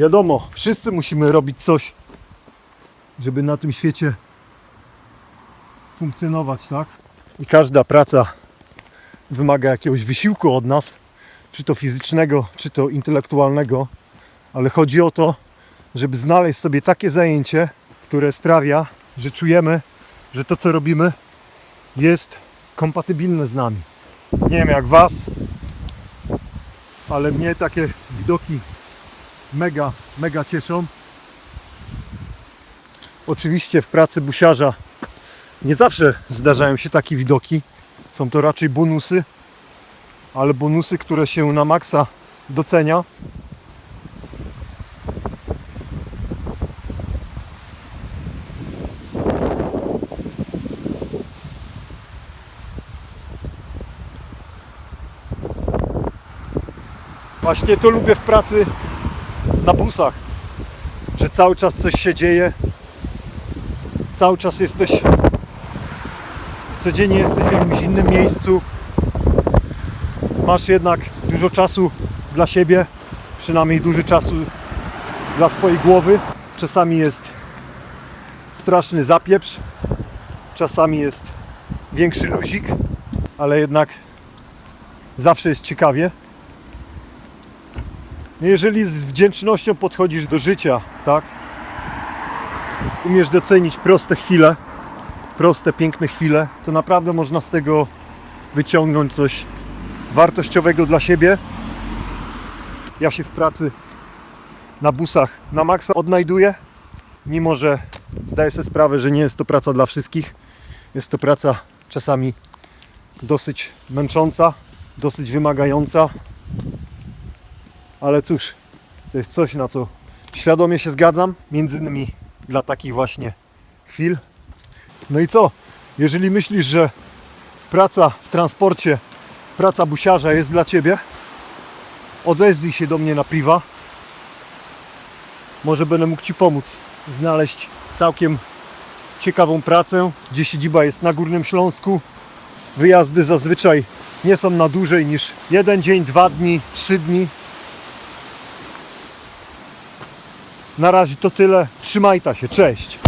Wiadomo, wszyscy musimy robić coś, żeby na tym świecie funkcjonować, tak? I każda praca wymaga jakiegoś wysiłku od nas, czy to fizycznego, czy to intelektualnego, ale chodzi o to, żeby znaleźć sobie takie zajęcie, które sprawia, że czujemy, że to co robimy jest kompatybilne z nami. Nie wiem jak Was, ale mnie takie widoki mega, mega cieszą. Oczywiście w pracy busiarza nie zawsze zdarzają się takie widoki. Są to raczej bonusy, ale bonusy, które się na maksa docenia. Właśnie to lubię w pracy na busach, że cały czas coś się dzieje, cały czas jesteś, codziennie jesteś w jakimś innym miejscu, masz jednak dużo czasu dla siebie, przynajmniej dużo czasu dla swojej głowy. Czasami jest straszny zapieprz, czasami jest większy luzik, ale jednak zawsze jest ciekawie. Jeżeli z wdzięcznością podchodzisz do życia, tak? Umiesz docenić proste chwile, proste, piękne chwile, to naprawdę można z tego wyciągnąć coś wartościowego dla siebie. Ja się w pracy na busach na maksa odnajduję, mimo że zdaję sobie sprawę, że nie jest to praca dla wszystkich. Jest to praca czasami dosyć męcząca, dosyć wymagająca, ale cóż, to jest coś, na co świadomie się zgadzam, między innymi dla takich właśnie chwil. No i co? Jeżeli myślisz, że praca w transporcie, praca busiarza jest dla Ciebie, odezwij się do mnie na priwa. Może będę mógł Ci pomóc znaleźć całkiem ciekawą pracę, gdzie siedziba jest na Górnym Śląsku. Wyjazdy zazwyczaj nie są na dłużej niż jeden dzień, dwa dni, trzy dni. Na razie to tyle. Trzymaj ta się. Cześć.